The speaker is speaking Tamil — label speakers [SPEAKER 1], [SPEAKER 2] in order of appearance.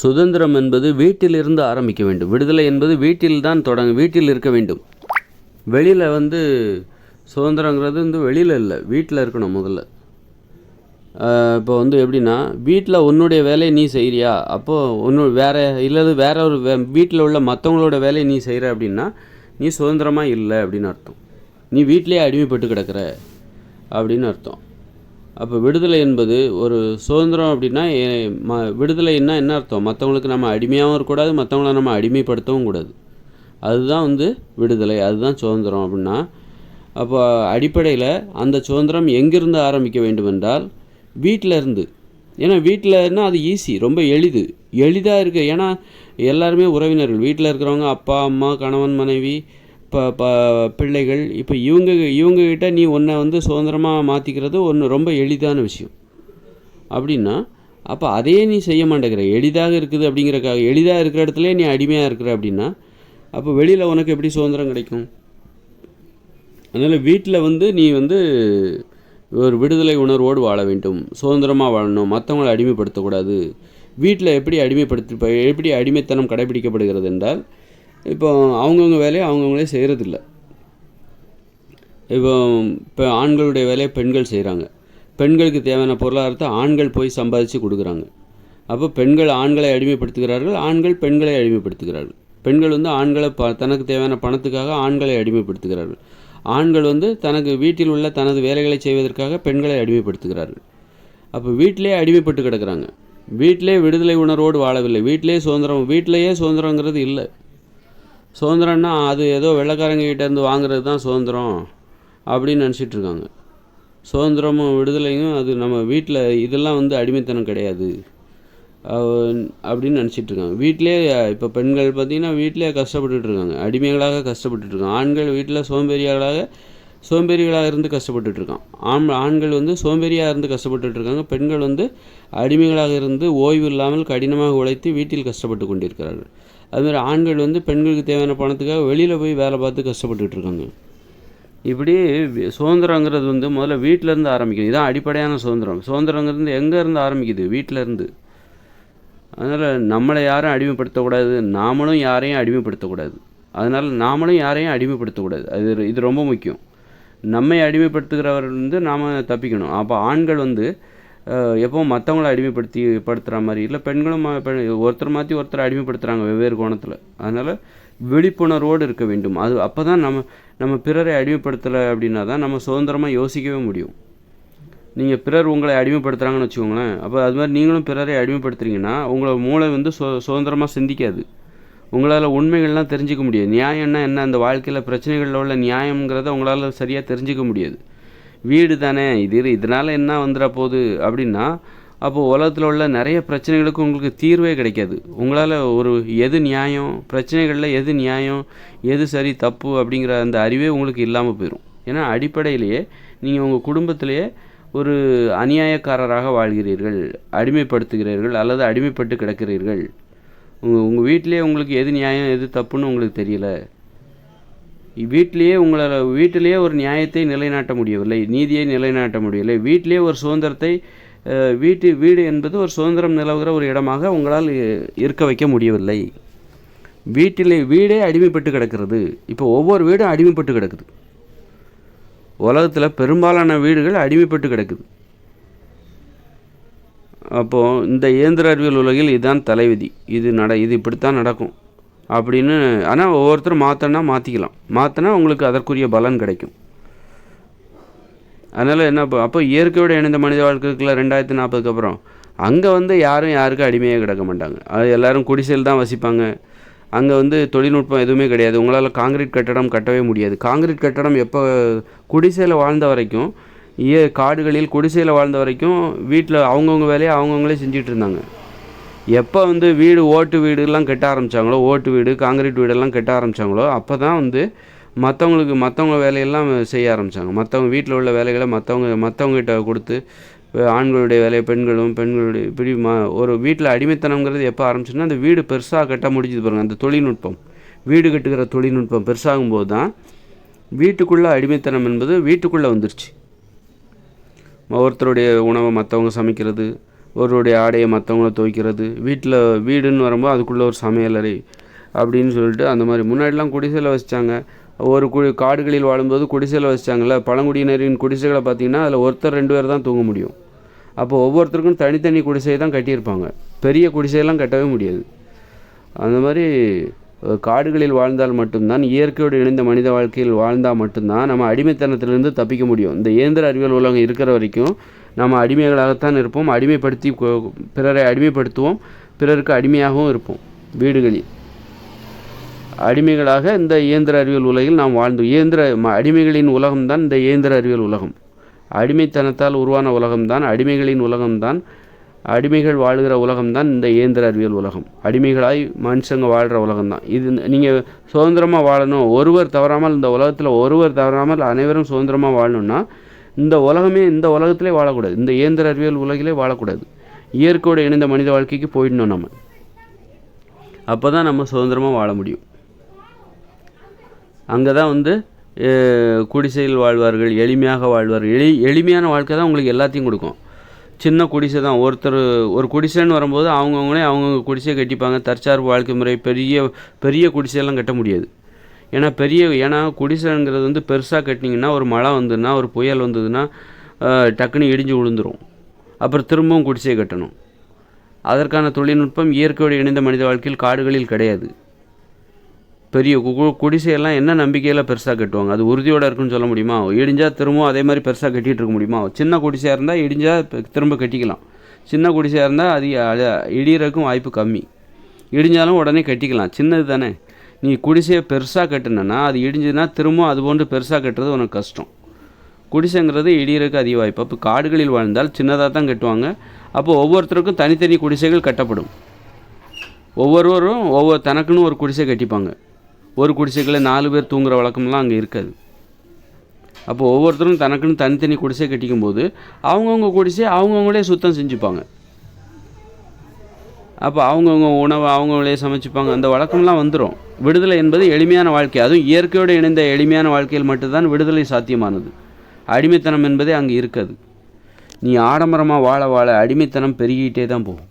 [SPEAKER 1] சுதந்திரம் என்பது வீட்டிலிருந்து ஆரம்பிக்க வேண்டும். விடுதலை என்பது வீட்டில் தான் தொடங்க வீட்டில் இருக்க வேண்டும். வெளியில் வந்து சுதந்திரங்கிறது வந்து வெளியில் இல்லை வீட்டில் இருக்கணும் முதல்ல. இப்போ வந்து எப்படின்னா வீட்டில் உன்னுடைய வேலையை நீ செய்கிறியா அப்போது ஒன்று வேறு இல்லது வேற ஒரு வே வீட்டில் உள்ள மற்றவங்களோட வேலையை நீ செய்கிற அப்படின்னா நீ சுதந்திரமாக இல்லை அப்படின்னு அர்த்தம். நீ வீட்டிலேயே அடிமைப்பட்டு கிடக்கிற அப்படின்னு அர்த்தம். அப்போ விடுதலை என்பது ஒரு சுதந்திரம் அப்படின்னா ம விடுதலைன்னா என்ன அர்த்தம்? மற்றவங்களுக்கு நம்ம அடிமையாகவும் இருக்கக்கூடாது மற்றவங்கள நம்ம அடிமைப்படுத்தவும் கூடாது. அதுதான் வந்து விடுதலை அதுதான் சுதந்திரம் அப்படின்னா அப்போ அடிப்படையில் அந்த சுதந்திரம் எங்கிருந்து ஆரம்பிக்க வேண்டும் என்றால் வீட்டில் இருந்து. ஏன்னா வீட்டிலன்னா அது ஈஸி ரொம்ப எளிது. எளிதாக இருக்குது ஏன்னா எல்லாருமே உறவினர்கள். வீட்டில் இருக்கிறவங்க அப்பா அம்மா கணவன் மனைவி இப்போ ப பிள்ளைகள் இப்போ இவங்க இவங்கக்கிட்ட நீ உன்னை வந்து சுதந்திரமாக மாற்றிக்கிறது ஒன்று ரொம்ப எளிதான விஷயம். அப்படின்னா அப்போ அதையே நீ செய்ய மாட்டேங்கிற. எளிதாக இருக்குது அப்படிங்கிறக்காக எளிதாக இருக்கிற இடத்துல நீ அடிமையாக இருக்கிற அப்படின்னா அப்போ வெளியில் உனக்கு எப்படி சுதந்திரம் கிடைக்கும்? அதனால் வீட்டில் வந்து நீ வந்து ஒரு விடுதலை உணர்வோடு வாழ வேண்டும். சுதந்திரமாக வாழணும். மற்றவங்களை அடிமைப்படுத்தக்கூடாது. வீட்டில் எப்படி அடிமைப்படுத்தி எப்படி அடிமைத்தனம் கடைபிடிக்கப்படுகிறது என்றால் இப்போ அவங்கவுங்க வேலையை அவங்கவுங்களே செய்கிறதில்ல இப்போ இப்போ ஆண்களுடைய வேலையை பெண்கள் செய்கிறாங்க பெண்களுக்கு தேவையான பொருளாதாரத்தை ஆண்கள் போய் சம்பாதிச்சு கொடுக்குறாங்க. அப்போ பெண்கள் ஆண்களை அடிமைப்படுத்துகிறார்கள் ஆண்கள் பெண்களை அடிமைப்படுத்துகிறார்கள். பெண்கள் வந்து ஆண்களை ப தனக்கு தேவையான பணத்துக்காக ஆண்களை அடிமைப்படுத்துகிறார்கள். ஆண்கள் வந்து தனக்கு வீட்டில் உள்ள தனது வேலைகளை செய்வதற்காக பெண்களை அடிமைப்படுத்துகிறார்கள். அப்போ வீட்டிலே அடிமைப்பட்டு கிடக்கிறாங்க. வீட்டிலே விடுதலை உணர்வோடு வாழவில்லை. வீட்டிலே சுதந்திரம் வீட்டிலேயே சுதந்திரங்கிறது இல்லை. சுதந்திரம்னா அது ஏதோ வெள்ளைக்காரங்க வாங்குறது தான் சுதந்திரம் அப்படின்னு நினச்சிட்டு இருக்காங்க. சுதந்திரமும் விடுதலையும் அது நம்ம வீட்டில் இதெல்லாம் வந்து அடிமைத்தனம் கிடையாது. அப்படின்னு நினச்சிட்டு இருக்காங்க. வீட்டிலே இப்போ பெண்கள் பார்த்திங்கன்னா வீட்டிலே கஷ்டப்பட்டுட்டு இருக்காங்க. அடிமைகளாக கஷ்டப்பட்டுட்டு ஆண்கள் வீட்டில் சோம்பேறிகளாக சோம்பேறிகளாக இருந்து கஷ்டப்பட்டுட்டு இருக்கான் ஆண் ஆண்கள் வந்து சோம்பேறியாக இருந்து கஷ்டப்பட்டுட்டு இருக்காங்க. பெண்கள் வந்து அடிமைகளாக இருந்து ஓய்வு இல்லாமல் கடினமாக உழைத்து வீட்டில் கஷ்டப்பட்டு கொண்டிருக்கிறார்கள். அதுமாதிரி ஆண்கள் வந்து பெண்களுக்கு தேவையான பணத்துக்காக வெளியில் போய் வேலை பார்த்து கஷ்டப்பட்டுக்கிட்டு இருக்காங்க. இப்படி சுதந்திரங்கிறது வந்து முதல்ல வீட்டிலேருந்து இருந்து இதுதான் அடிப்படையான சுதந்திரம். சுதந்திரங்கிறது எங்கேருந்து ஆரம்பிக்குது? வீட்டில் இருந்து. அதனால் நம்மளை யாரும் அடிமைப்படுத்தக்கூடாது. நாமளும் யாரையும் அடிமைப்படுத்தக்கூடாது. அதனால் நாமளும் யாரையும் அடிமைப்படுத்தக்கூடாது. அது இது- ரொம்ப முக்கியம். நம்மை அடிமைப்படுத்துகிறவர் வந்து நாம் தப்பிக்கணும். அப்போ ஆண்கள் வந்து எப்பவும் மற்றவங்கள அடிமைப்படுத்தி படுத்துகிற மாதிரி. இல்லை பெண்களும் பெண் ஒருத்தர் மாற்றி ஒருத்தர் அடிமைப்படுத்துகிறாங்க வெவ்வேறு கோணத்தில். அதனால் விழிப்புணர்வோடு இருக்க வேண்டும். அது அப்போ தான் நம்ம நம்ம பிறரை அடிமைப்படுத்தலை அப்படின்னா தான் நம்ம சுதந்திரமாக யோசிக்கவே முடியும். நீங்கள் பிறர் உங்களை அடிமைப்படுத்துகிறாங்கன்னு வச்சுக்கோங்களேன். அப்போ அது மாதிரி நீங்களும் பிறரை அடிமைப்படுத்துறீங்கன்னா உங்களோட மூளை வந்து சு சுதந்திரமாக சிந்திக்காது. உங்களால் உண்மைகள்லாம் தெரிஞ்சுக்க முடியாது. நியாயம்னா என்ன? அந்த வாழ்க்கையில் பிரச்சனைகளில் உள்ள நியாயங்கிறத உங்களால் சரியாக தெரிஞ்சுக்க முடியாது. வீடு தானே இது இதனால் என்ன வந்துட போகுது அப்படின்னா அப்போது உலகத்தில் உள்ள நிறைய பிரச்சனைகளுக்கு உங்களுக்கு தீர்வே கிடைக்காது. உங்களால் ஒரு எது நியாயம்? பிரச்சனைகளில் எது நியாயம்? எது சரி தப்பு? அப்படிங்கிற அந்த அறிவே உங்களுக்கு இல்லாமல் போயிடும் ஏன்னா அடிப்படையிலேயே நீங்கள் உங்கள் குடும்பத்திலேயே ஒரு அநியாயக்காரராக வாழ்கிறீர்கள் அடிமைப்படுத்துகிறீர்கள் அல்லது அடிமைப்பட்டு கிடக்கிறீர்கள். உங்கள் உங்கள் வீட்டிலே உங்களுக்கு எது நியாயம் எது தப்புன்னு உங்களுக்கு தெரியல. வீட்டிலேயே உங்களால் வீட்டிலேயே ஒரு நியாயத்தை நிலைநாட்ட முடியவில்லை நீதியை நிலைநாட்ட முடியவில்லை. வீட்டிலேயே ஒரு சுதந்திரத்தை வீட்டு வீடு என்பது ஒரு சுதந்திரம் நிலவுகிற ஒரு இடமாக உங்களால் இருக்க வைக்க முடியவில்லை. வீட்டிலே வீடே அடிமைப்பட்டு கிடக்கிறது. இப்போ ஒவ்வொரு வீடும் அடிமைப்பட்டு கிடக்குது. உலகத்தில் பெரும்பாலான வீடுகள் அடிமைப்பட்டு கிடக்குது. அப்போது இந்த இயந்திர அறிவியல் உலகில் இதுதான் தலைவிதி. இது நட இது இப்படித்தான் நடக்கும். அப்படின்னு ஆனால் ஒவ்வொருத்தரும் மாற்றினா மாற்றிக்கலாம் மாற்றினா உங்களுக்கு அதற்குரிய பலன் கிடைக்கும். அதனால் என்ன அப்போ இயற்கையோட இணைந்த மனித வாழ்க்கைக்குள்ள ரெண்டாயிரத்தி நாற்பதுக்கு அப்புறம் அங்கே வந்து யாரும் யாருக்கும் அடிமையாக கிடக்க மாட்டாங்க. அது எல்லாரும் குடிசையில் தான் வசிப்பாங்க. அங்கே வந்து தொழில்நுட்பம் எதுவுமே கிடையாது. உங்களால் காங்கிரீட் கட்டடம் கட்டவே முடியாது. காங்கிரீட் கட்டடம் எப்போ குடிசையில் வாழ்ந்த வரைக்கும் ஏ காடுகளில் குடிசையில் வாழ்ந்த வரைக்கும் வீட்டில் அவங்கவுங்க வேலையை அவங்கவுங்களே செஞ்சிகிட்டு இருந்தாங்க. எப்போ வந்து வீடு ஓட்டு வீடுலாம் கட்ட ஆரம்பித்தாங்களோ ஓட்டு வீடு காங்கிரீட் வீடெல்லாம் கட்ட ஆரம்பித்தாங்களோ அப்போ தான் வந்து மற்றவங்களுக்கு மற்றவங்க வேலையெல்லாம் செய்ய ஆரம்பித்தாங்க மற்றவங்க வீட்டில் உள்ள வேலைகளை மற்றவங்க மற்றவங்ககிட்ட கொடுத்து ஆண்களுடைய வேலையை பெண்களும் பெண்களுடைய இப்படி மா ஒரு வீட்டில் அடிமைத்தனங்கிறது எப்போ ஆரம்பிச்சுன்னா அந்த வீடு பெருசாக கட்ட முடிஞ்சது பாருங்கள் அந்த தொழில்நுட்பம். வீடு கட்டுகிற தொழில்நுட்பம் பெருசாகும்போது தான் வீட்டுக்குள்ளே அடிமைத்தனம் என்பது வீட்டுக்குள்ளே வந்துருச்சு. ஒருத்தருடைய உணவை மற்றவங்க சமைக்கிறது ஒருவருடைய ஆடையை மற்றவங்கள துவைக்கிறது வீட்டில் வீடுன்னு வரும்போது அதுக்குள்ளே ஒரு சமையலறை அப்படின்னு சொல்லிட்டு அந்த மாதிரி. முன்னாடிலாம் குடிசையில் வசித்தாங்க ஒரு கு காடுகளில் வாழும்போது குடிசையில் வசித்தாங்கல்ல பழங்குடியினரின் குடிசைகளை பார்த்திங்கன்னா அதில் ஒருத்தர் ரெண்டு பேர் தான் தூங்க முடியும். அப்போ ஒவ்வொருத்தருக்கும் தனித்தனி குடிசை தான் கட்டியிருப்பாங்க. பெரிய குடிசையெல்லாம் கட்டவே முடியாது. அந்த மாதிரி காடுகளில் வாழ்ந்தால் மட்டும்தான் இயற்கையோடு இணைந்த மனித வாழ்க்கையில் வாழ்ந்தால் மட்டும்தான் நம்ம அடிமைத்தனத்திலிருந்து தப்பிக்க முடியும். இந்த இயந்திர அறிவியல் உலகம் இருக்கிற வரைக்கும் நம்ம அடிமைகளாகத்தான் இருப்போம். அடிமைப்படுத்தி பிறரை அடிமைப்படுத்துவோம். பிறருக்கு அடிமையாகவும் இருப்போம். வீடுகளில். அடிமைகளாக இந்த இயந்திர அறிவியல் உலகில் நாம் வாழ்ந்தோம் இயந்திர ம- அடிமைகளின் உலகம்தான் இந்த இயந்திர அறிவியல் உலகம். அடிமைத்தனத்தால் உருவான உலகம்தான் அடிமைகளின் உலகம்தான். அடிமைகள் வாழ்கிற உலகம்தான் இந்த இயந்திர அறிவியல் உலகம். அடிமைகளாய் மனுஷங்க வாழ்கிற உலகம்தான். இது நீங்கள் சுதந்திரமாக வாழணும். ஒருவர் தவறாமல் இந்த உலகத்தில் ஒருவர் தவறாமல் அனைவரும் சுதந்திரமாக வாழணும்னா இந்த உலகமே இந்த உலகத்திலே வாழக்கூடாது. இந்த இயந்திர அறிவியல் உலகிலே வாழக்கூடாது. இயற்கையோடு இணைந்த மனித வாழ்க்கைக்கு போயிடணும் நம்ம. அப்போ தான் நம்ம சுதந்திரமாக வாழ முடியும். அங்கே தான் வந்து குடிசையில் வாழ்வார்கள் எளிமையாக வாழ்வார்கள். எளி எளிமையான வாழ்க்கை தான் உங்களுக்கு எல்லாத்தையும் கொடுக்கும். சின்ன குடிசை தான். ஒருத்தர் ஒரு குடிசைன்னு வரும்போது அவங்கவுங்களே அவங்கவுங்க குடிசையை கட்டிப்பாங்க. தற்சார்பு வாழ்க்கை முறை பெரிய பெரிய குடிசையெல்லாம் கட்ட முடியாது. ஏன்னா பெரிய ஏன்னா குடிசைங்கிறது வந்து பெருசாக கட்டினீங்கன்னா ஒரு மழை வந்ததுன்னா ஒரு புயல் வந்ததுன்னா டக்குன்னு இடிஞ்சு விழுந்துடும் அப்புறம் திரும்பவும் குடிசையை கட்டணும். அதற்கான தொழில்நுட்பம் இயற்கையோடு இணைந்த மனித வாழ்க்கையில் காடுகளில் கிடையாது. பெரிய கு- கு- குடிசையெல்லாம் என்ன நம்பிக்கையில் பெருசாக கட்டுவாங்க? அது உறுதியோடு இருக்குன்னு சொல்ல முடியுமா? இடிஞ்சால் திரும்பவும் அதே மாதிரி பெருசாக கட்டிகிட்டு இருக்க முடியுமா? சின்ன குடிசையாக இருந்தால் இடிஞ்சால் திரும்ப கட்டிக்கலாம். சின்ன குடிசையாக இருந்தால் அது அது வாய்ப்பு கம்மி. இடிஞ்சாலும் உடனே கட்டிக்கலாம். சின்னது தானே. நீ குடிசையை பெருசாக கட்டுனன்னா அது இடிஞ்சதுன்னா திரும்பவும் அது போன்று பெருசாக கட்டுறது உனக்கு கஷ்டம். குடிசைங்கிறது இடியறதுக்கு அதிக வாய்ப்பு. அப்போ காடுகளில் வாழ்ந்தால் சின்னதாக தான் கட்டுவாங்க. அப்போ ஒவ்வொருத்தருக்கும் தனித்தனி குடிசைகள் கட்டப்படும். ஒவ்வொருவரும் ஒவ்வொரு தனக்குன்னு ஒரு குடிசை கட்டிப்பாங்க. ஒரு குடிசைக்குள்ள நாலு பேர் தூங்குற வழக்கம்லாம் அங்கே இருக்காது. அப்போ ஒவ்வொருத்தரும் தனக்குன்னு தனித்தனி குடிசை கட்டிக்கும் போது அவங்கவுங்க குடிசை அவங்கவுங்களே சுத்தம் செஞ்சுப்பாங்க. அப்போ அவங்கவுங்க உணவை அவங்கவுங்களே சமைச்சுப்பாங்க. அந்த வழக்கம்லாம் வந்துடும் விடுதலை என்பது எளிமையான வாழ்க்கை. அதுவும் இயற்கையோடு இணைந்த எளிமையான வாழ்க்கையில் மட்டும்தான் விடுதலை சாத்தியமானது. அடிமைத்தனம் என்பதே அங்கே இருக்காது நீ ஆடம்பரமாக வாழ வாழ அடிமைத்தனம் பெருகிட்டே தான் போகும்.